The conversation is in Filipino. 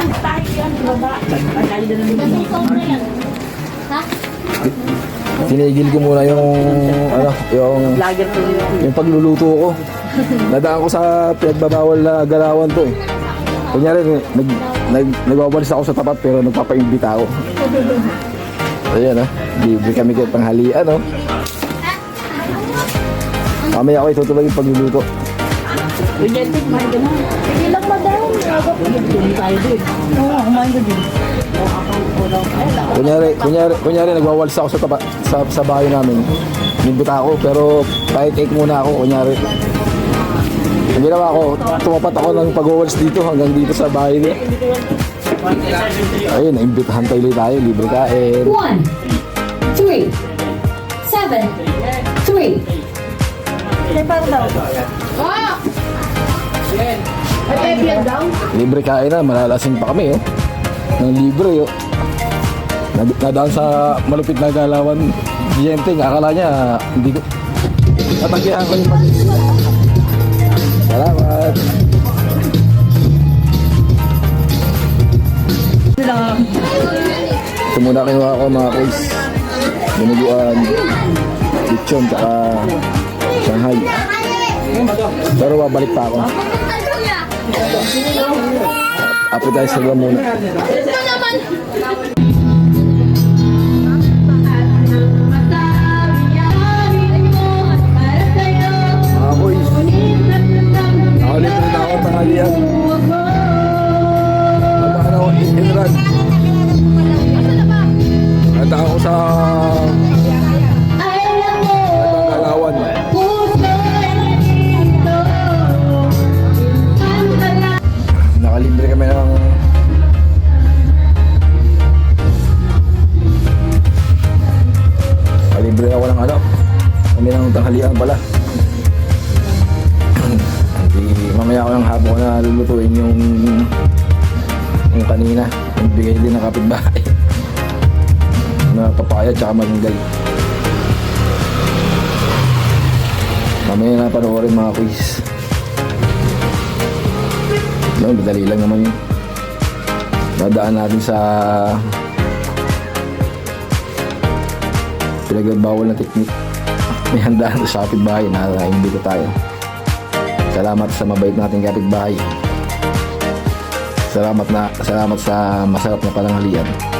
Ang tayo yan, baba. Ang na Tinigil ko muna yung ano, yung yung pagluluto ko. Nadaan ko sa pinagbabawal na galawan to eh. Kunyari, nag, nag, nagbabalis ako sa tapat pero nagpapaimbita ako. Ayan ah, libre kami kahit panghalian oh. Mamaya ako itutulog yung pagluluto. Rejected, kumain ka na. Sige lang, madam. Agap. Doon tayo din. Oo, kumain ka din. Kunyari, kunyari, kunyari nagwawalsa ako sa, taba, sa, sa bahay namin. Nimbita ako, pero kahit cake muna ako, kunyari. Ang ginawa ko, tumapat ako ng pag-walls dito hanggang dito sa bahay niya. Ayun, naimbitahan tayo ulit tayo, libre kain. 1, 3, 7, 3, Prepare daw. Oh! Yan. Ay, pepper daw? Libre kain na, malalasing pa kami, oh. Nang libre, oh. Nadaan sa malupit na galawan, GMT, akala niya, hindi ko, natagyan ko yung pag Salamat! Ito muna kinuha ko mga kuys. Binuguan, lechon, tsaka pero babalik pa ako. Appetizer lang muna. Mga tanghalian pala Hindi, mamaya ko ng habo na lulutuin yung yung kanina. Yung bigay din ng kapitbahay. Na papaya tsaka malunggay. Mamaya na panoorin mga quiz. No, madali lang naman yun. Dadaan natin sa pinagbawal na teknik may handaan sa kapitbahay na hindi ko tayo Salamat sa mabait nating kapitbahay. Salamat na salamat sa masarap na pananghalian.